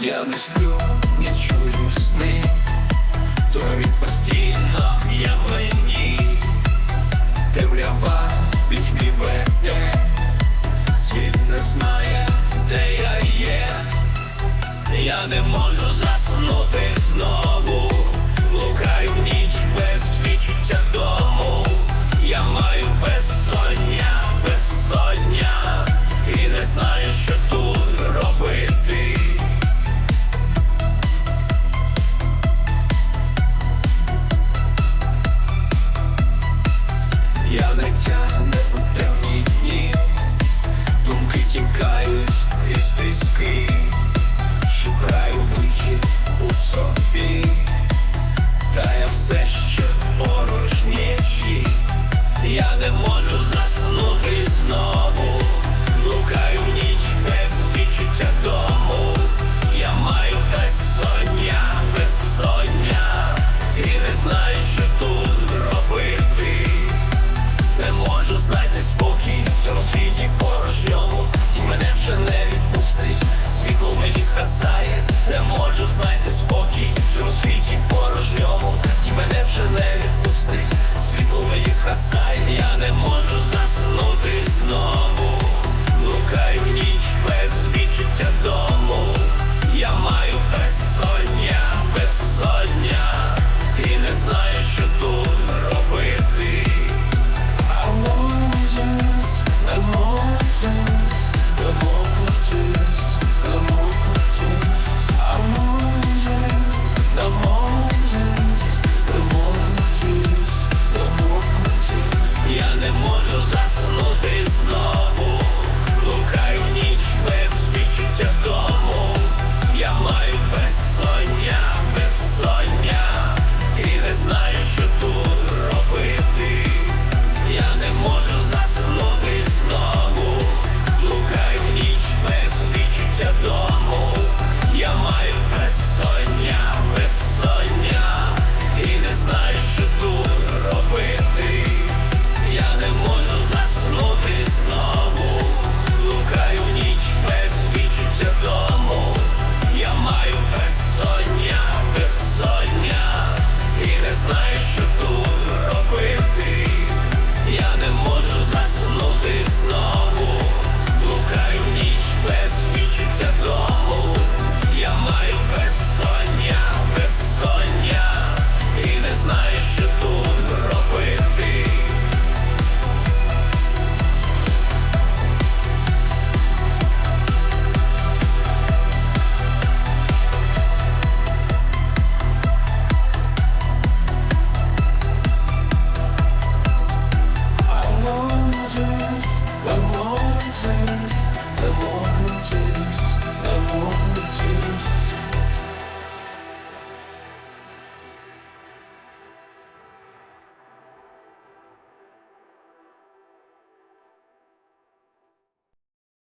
Я не сплю, не чую сни, торік постійно я в війні, темрява пітьмі веде, світ не знає, де я є, я не можу заснути знову, не згасає, не можу знайти спокій в цьому світі порожньому, і мене вже не відпусти світло мені згасає, я не можу заснути знову, лукаю ніч без відчуття дому.